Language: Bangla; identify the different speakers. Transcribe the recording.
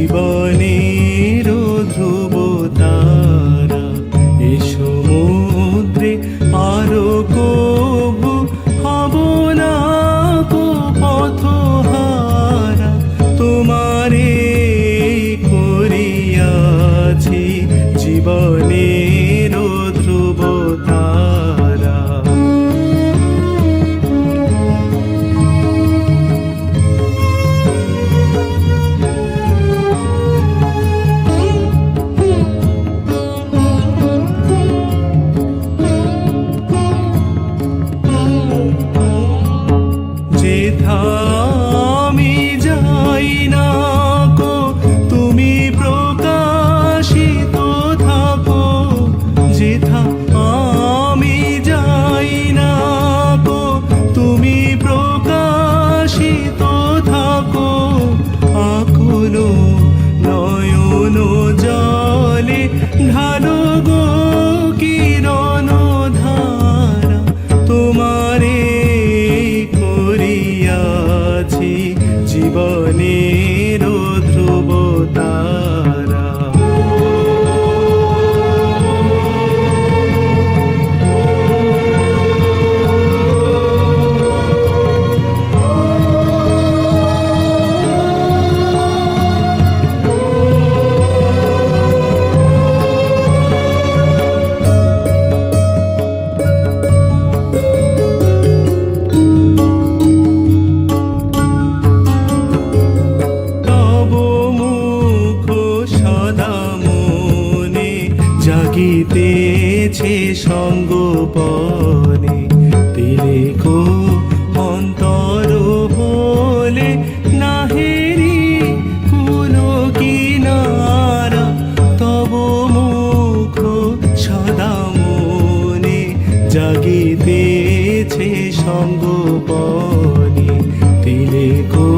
Speaker 1: জীবনের ধ্রুব এ সমুদ্রে আরও হব না কো তোমারে করিয়াছি জীবনের বিধা করে সঙ্গোপনে দিলে কো অন্তর বলে নাহেরি কুলো কিনারা, তব মুখ সদা মনে জাগিতেছে সঙ্গোপনে দিলে কো